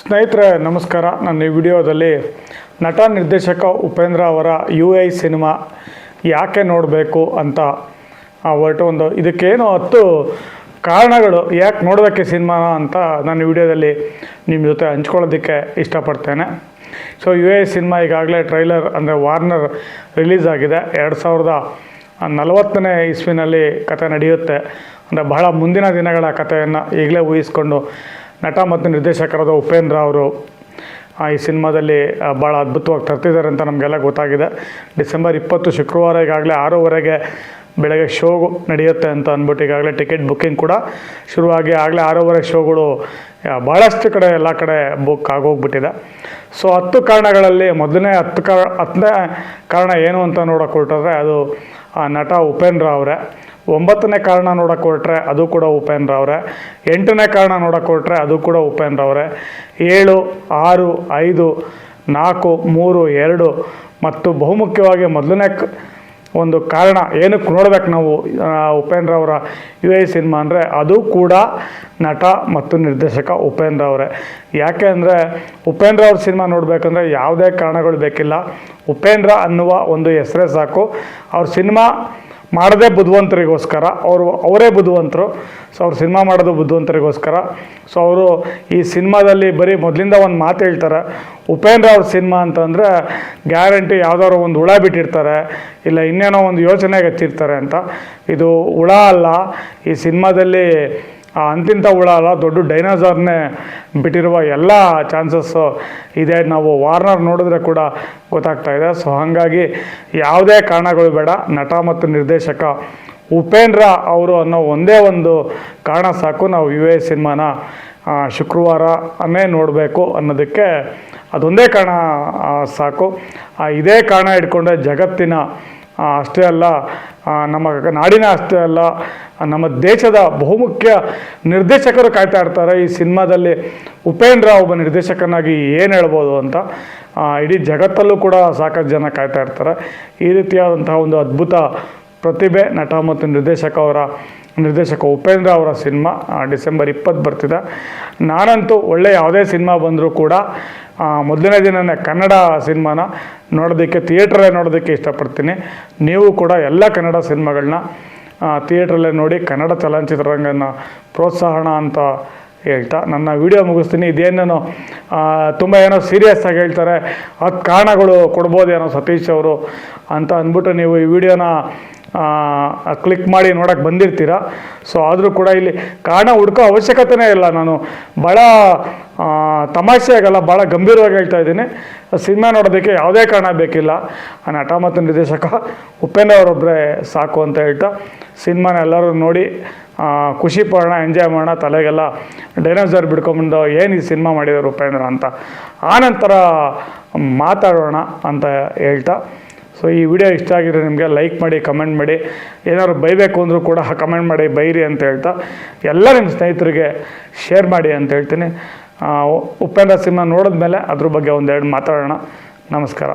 ಸ್ನೇಹಿತರೆ, ನಮಸ್ಕಾರ. ನನ್ನ ಈ ವಿಡಿಯೋದಲ್ಲಿ ನಟ ನಿರ್ದೇಶಕ ಉಪೇಂದ್ರ ಅವರ ಯು ಐ ಸಿನಿಮಾ ಯಾಕೆ ನೋಡಬೇಕು ಅಂತ ಹೊರಟು ಒಂದು ಇದಕ್ಕೇನು ಹತ್ತು ಕಾರಣಗಳು ಯಾಕೆ ನೋಡೋದಕ್ಕೆ ಸಿನಿಮಾನ ಅಂತ ನಾನು ವಿಡಿಯೋದಲ್ಲಿ ನಿಮ್ಮ ಜೊತೆ ಹಂಚ್ಕೊಳ್ಳೋದಕ್ಕೆ ಇಷ್ಟಪಡ್ತೇನೆ. ಸೊ, ಯು ಐ ಸಿನಿಮಾ ಈಗಾಗಲೇ ಟ್ರೈಲರ್ ಅಂದರೆ ವಾರ್ನರ್ ರಿಲೀಸ್ ಆಗಿದೆ. ಎರಡು ಸಾವಿರದ ನಲವತ್ತನೇ ಇಸ್ವಿನಲ್ಲಿ ಕತೆ ನಡೆಯುತ್ತೆ. ಅಂದರೆ ಬಹಳ ಮುಂದಿನ ದಿನಗಳ ಕಥೆಯನ್ನು ಈಗಲೇ ಊಹಿಸ್ಕೊಂಡು ನಟ ಮತ್ತು ನಿರ್ದೇಶಕರಾದ ಉಪೇಂದ್ರ ಅವರು ಈ ಸಿನಿಮಾದಲ್ಲಿ ಭಾಳ ಅದ್ಭುತವಾಗಿ ತರ್ತಿದ್ದಾರೆ ಅಂತ ನಮಗೆಲ್ಲ ಗೊತ್ತಾಗಿದೆ. ಡಿಸೆಂಬರ್ ಇಪ್ಪತ್ತು ಶುಕ್ರವಾರ ಈಗಾಗಲೇ ಆರೂವರೆಗೆ ಬೆಳಗ್ಗೆ ಶೋ ನಡೆಯುತ್ತೆ ಅಂತ ಅಂದ್ಬಿಟ್ಟು ಈಗಾಗಲೇ ಟಿಕೆಟ್ ಬುಕ್ಕಿಂಗ್ ಕೂಡ ಶುರುವಾಗಿ ಆಗಲೇ ಆರೂವರೆ ಶೋಗಳು ಭಾಳಷ್ಟು ಕಡೆ ಎಲ್ಲ ಕಡೆ ಬುಕ್ ಆಗೋಗ್ಬಿಟ್ಟಿದೆ. ಸೊ, ಹತ್ತು ಕಾರಣಗಳಲ್ಲಿ ಮೊದಲನೇ ಹತ್ತು ಕಾರಣ, ಹತ್ತನೇ ಕಾರಣ ಏನು ಅಂತ ನೋಡೋಕೆ ಹೊರಟಿದ್ರೆ ಅದು ನಟ ಉಪೇಂದ್ರ ಅವರೇ. ಒಂಬತ್ತನೇ ಕಾರಣ ನೋಡೋಕೆ ಹೊರಟ್ರೆ ಅದು ಕೂಡ ಉಪೇಂದ್ರ ಅವರೇ. ಎಂಟನೇ ಕಾರಣ ನೋಡೋಕೆ ಹೊರಟ್ರೆ ಅದು ಕೂಡ ಉಪೇಂದ್ರ ಅವರೇ. ಏಳು, ಆರು, ಐದು, ನಾಲ್ಕು, ಮೂರು, ಎರಡು ಮತ್ತು ಬಹುಮುಖ್ಯವಾಗಿ ಮೊದಲನೇ ಒಂದು ಕಾರಣ ಏನಕ್ಕೆ ನೋಡ್ಬೇಕು ನಾವು ಉಪೇಂದ್ರ ಅವರ ಯು ಐ ಸಿನಿಮಾ ಅಂದರೆ ಅದು ಕೂಡ ನಟ ಮತ್ತು ನಿರ್ದೇಶಕ ಉಪೇಂದ್ರ ಅವರೇ. ಯಾಕೆ ಅಂದರೆ ಉಪೇಂದ್ರ ಅವ್ರ ಸಿನಿಮಾ ನೋಡಬೇಕಂದ್ರೆ ಯಾವುದೇ ಕಾರಣಗಳು ಬೇಕಿಲ್ಲ. ಉಪೇಂದ್ರ ಅನ್ನುವ ಒಂದು ಹೆಸರೇ ಸಾಕು. ಅವ್ರ ಸಿನಿಮಾ ಮಾಡದೇ ಬುದ್ಧಿವಂತರಿಗೋಸ್ಕರ, ಅವರು, ಅವರೇ ಬುದ್ಧಿವಂತರು. ಸೊ ಅವ್ರು ಸಿನಿಮಾ ಮಾಡೋದು ಬುದ್ಧಿವಂತರಿಗೋಸ್ಕರ. ಸೊ ಅವರು ಈ ಸಿನಿಮಾದಲ್ಲಿ ಬರೀ ಮೊದಲಿಂದ ಒಂದು ಮಾತು ಹೇಳ್ತಾರೆ. ಉಪೇಂದ್ರ ಅವ್ರ ಸಿನಿಮಾ ಅಂತಂದರೆ ಗ್ಯಾರಂಟಿ ಯಾವುದಾದ್ರು ಒಂದು ಹುಳ ಬಿಟ್ಟಿರ್ತಾರೆ, ಇಲ್ಲ ಇನ್ನೇನೋ ಒಂದು ಯೋಚನೆಗೆ ಹಚ್ಚಿರ್ತಾರೆ ಅಂತ. ಇದು ಹುಳ ಅಲ್ಲ, ಈ ಸಿನಿಮಾದಲ್ಲಿ ಆ ಅಂತಿಂತ ಹುಳ ಅಲ್ಲ, ದೊಡ್ಡ ಡೈನೋಸಾರ್ನೇ ಬಿಟ್ಟಿರುವ ಎಲ್ಲ ಚಾನ್ಸಸ್ಸು ಇದೆ. ನಾವು ವಾರ್ನರ್ ನೋಡಿದ್ರೆ ಕೂಡ ಗೊತ್ತಾಗ್ತಾ ಇದೆ. ಸೊ ಹಾಗಾಗಿ ಯಾವುದೇ ಕಾರಣಗಳು ಬೇಡ. ನಟ ಮತ್ತು ನಿರ್ದೇಶಕ ಉಪೇಂದ್ರ ಅವರು ಅನ್ನೋ ಒಂದೇ ಒಂದು ಕಾರಣ ಸಾಕು. ನಾವು ಯು ಎ ಸಿನಿಮಾನ ಶುಕ್ರವಾರ ಶುಕ್ರವಾರನೇ ನೋಡಬೇಕು ಅನ್ನೋದಕ್ಕೆ ಅದೊಂದೇ ಕಾರಣ ಸಾಕು. ಇದೇ ಕಾರಣ ಇಟ್ಕೊಂಡೆ ಜಗತ್ತಿನ ಅಷ್ಟೇ ಅಲ್ಲ ನಮ್ಮ ನಾಡಿನ ಅಷ್ಟೇ ಅಲ್ಲ, ನಮ್ಮ ದೇಶದ ಬಹುಮುಖ್ಯ ನಿರ್ದೇಶಕರು ಕಾಯ್ತಾ ಇರ್ತಾರೆ. ಈ ಸಿನಿಮಾದಲ್ಲಿ ಉಪೇಂದ್ರ ಒಬ್ಬ ನಿರ್ದೇಶಕನಾಗಿ ಏನು ಹೇಳ್ಬೋದು ಅಂತ. ಇಡೀ ಜಗತ್ತಲ್ಲೂ ಕೂಡ ಸಾಕಷ್ಟು ಜನ ಕಾಯ್ತಾ ಇರ್ತಾರೆ. ಈ ರೀತಿಯಾದಂತಹ ಒಂದು ಅದ್ಭುತ ಪ್ರತಿಭೆ ನಟ ಮತ್ತು ನಿರ್ದೇಶಕ ಅವರ, ನಿರ್ದೇಶಕ ಉಪೇಂದ್ರ ಅವರ ಸಿನಿಮಾ ಡಿಸೆಂಬರ್ ಇಪ್ಪತ್ತು ಬರ್ತಿದೆ. ನಾನಂತೂ ಒಳ್ಳೆಯ ಯಾವುದೇ ಸಿನಿಮಾ ಬಂದರೂ ಕೂಡ ಮೊದಲನೇ ದಿನನೇ ಕನ್ನಡ ಸಿನಿಮಾನ ನೋಡೋದಕ್ಕೆ, ಥಿಯೇಟ್ರಲ್ಲೇ ನೋಡೋದಕ್ಕೆ ಇಷ್ಟಪಡ್ತೀನಿ. ನೀವು ಕೂಡ ಎಲ್ಲ ಕನ್ನಡ ಸಿನಿಮಾಗಳನ್ನ ಥಿಯೇಟ್ರಲ್ಲೇ ನೋಡಿ ಕನ್ನಡ ಚಲನಚಿತ್ರರಂಗನ ಪ್ರೋತ್ಸಾಹನ ಅಂತ ಹೇಳ್ತಾ ನನ್ನ ವಿಡಿಯೋ ಮುಗಿಸ್ತೀನಿ. ಇದೇನೇನು ತುಂಬ ಏನೋ ಸೀರಿಯಸ್ ಆಗಿ ಹೇಳ್ತಾರೆ ಹತ್ತು ಕಾರಣಗಳು ಕೊಡ್ಬೋದೇನೋ ಸತೀಶ್ ಅವರು ಅಂತ ಅಂದ್ಬಿಟ್ಟು ನೀವು ಈ ವಿಡಿಯೋನ ಕ್ಲಿಕ್ ಮಾಡಿ ನೋಡೋಕ್ಕೆ ಬಂದಿರ್ತೀರ. ಸೊ ಆದರೂ ಕೂಡ ಇಲ್ಲಿ ಕಾರಣ ಹುಡ್ಕೋ ಅವಶ್ಯಕತೆನೇ ಇಲ್ಲ. ನಾನು ಭಾಳ ಆ, ತಮಾಷೆಯಾಗಲ್ಲ ಭಾಳ ಗಂಭೀರವಾಗಿ ಹೇಳ್ತಾ ಇದ್ದೀನಿ. ಸಿನಿಮಾ ನೋಡೋದಕ್ಕೆ ಯಾವುದೇ ಕಾರಣ ಬೇಕಿಲ್ಲ. ನಟ ಮತ್ತು ನಿರ್ದೇಶಕ ಉಪೇಂದ್ರ ಅವರೊಬ್ಬರೇ ಸಾಕು ಅಂತ ಹೇಳ್ತಾ ಸಿನಿಮಾನ ಎಲ್ಲರೂ ನೋಡಿ ಖುಷಿ ಪಡೋಣ ಎಂಜಾಯ್ ಮಾಡೋಣ ತಲೆಗೆಲ್ಲ ಡೈನೋಸರ್ ಬಿಡ್ಕೊಂಬಂದು ಏನು ಈ ಸಿನಿಮಾ ಮಾಡಿದ್ರು ಉಪೇಂದ್ರ ಅಂತ. ಆನಂತರ ಮಾತಾಡೋಣ ಅಂತ ಹೇಳ್ತಾ. ಸೊ ಈ ವಿಡಿಯೋ ಇಷ್ಟ ಆಗಿದ್ರೆ ನಿಮಗೆ ಲೈಕ್ ಮಾಡಿ ಕಮೆಂಟ್ ಮಾಡಿ. ಏನಾದ್ರು ಬೈಬೇಕು ಅಂದರೂ ಕೂಡ ಕಮೆಂಟ್ ಮಾಡಿ ಬೈರಿ ಅಂತ ಹೇಳ್ತಾ. ಎಲ್ಲ ನಿಮ್ಮ ಸ್ನೇಹಿತರಿಗೆ ಶೇರ್ ಮಾಡಿ ಅಂತ ಹೇಳ್ತೀನಿ. ಉಪೇಂದ್ರ ನೋಡಿದ ನೋಡಿದ್ಮೇಲೆ ಅದ್ರ ಬಗ್ಗೆ ಒಂದೆರಡು ಮಾತಾಡೋಣ. ನಮಸ್ಕಾರ.